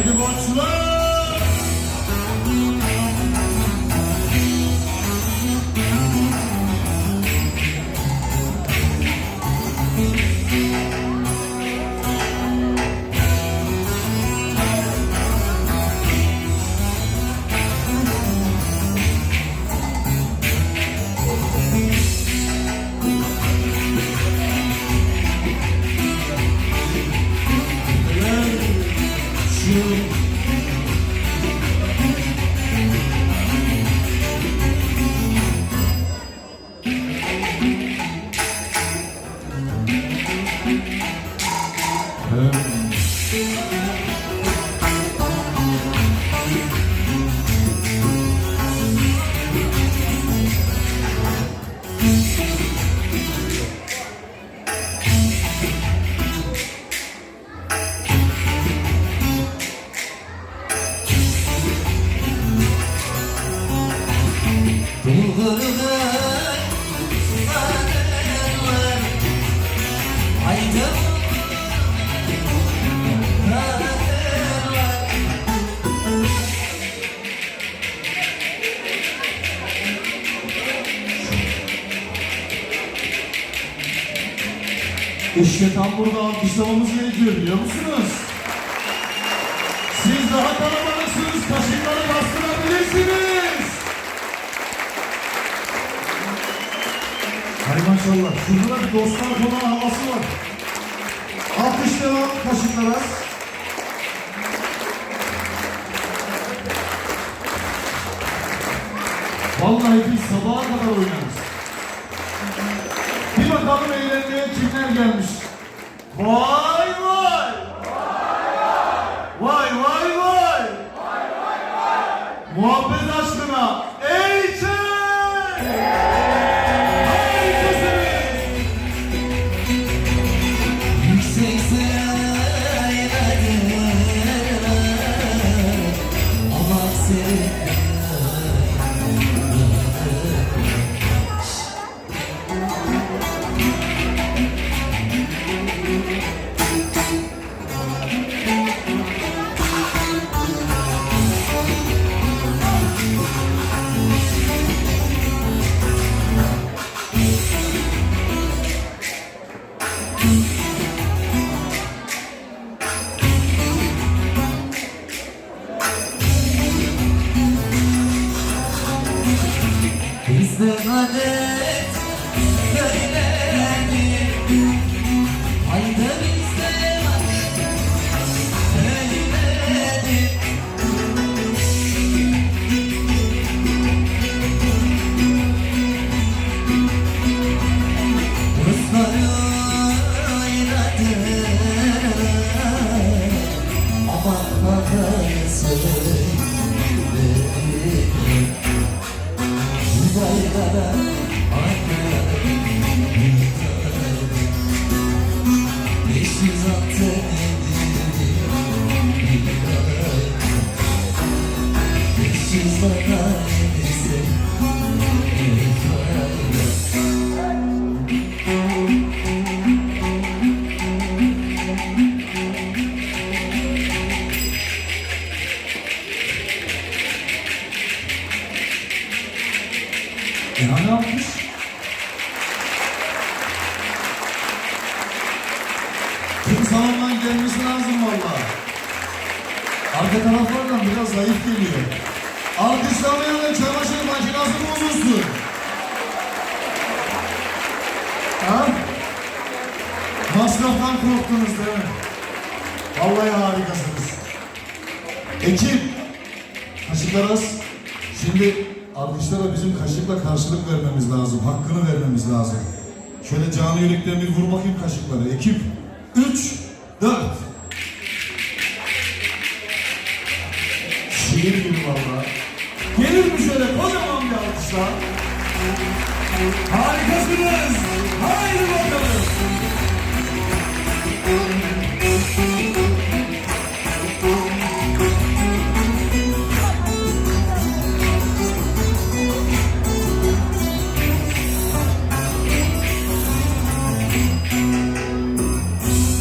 Haydi borçlar. İşte tam burada alkışlamamız gerekiyor biliyor musunuz? Siz daha kalabalıksınız, kaşıkları bastırabilirsiniz. Hay maşallah, şurada da bir dostlar konağı havası var. Alkış devam, kaşıklar az. Vallahi biz sabaha kadar oynarız. Gelmiş. Vay! Uzaylara Ne yapmış? Tüm salondan gelmesi lazım valla. Arka taraflardan biraz zayıf geliyor. Alkışlamayan çamaşır makinası bozulsun. Ha? Masraftan korktunuz değil mi? Vallahi harikasınız. Ekip, kaşıklar az. Şimdi alkışlara bizim kaşıkla karşılık vermemiz lazım. Hakkını vermemiz lazım. Şöyle canı yürekten bir vur bakayım kaşıkları. Ekip, üç, dört. Şiir gibi valla. Gelir mi şöyle kocaman bir alkışlar? Harikasınız. Haydi bakalım.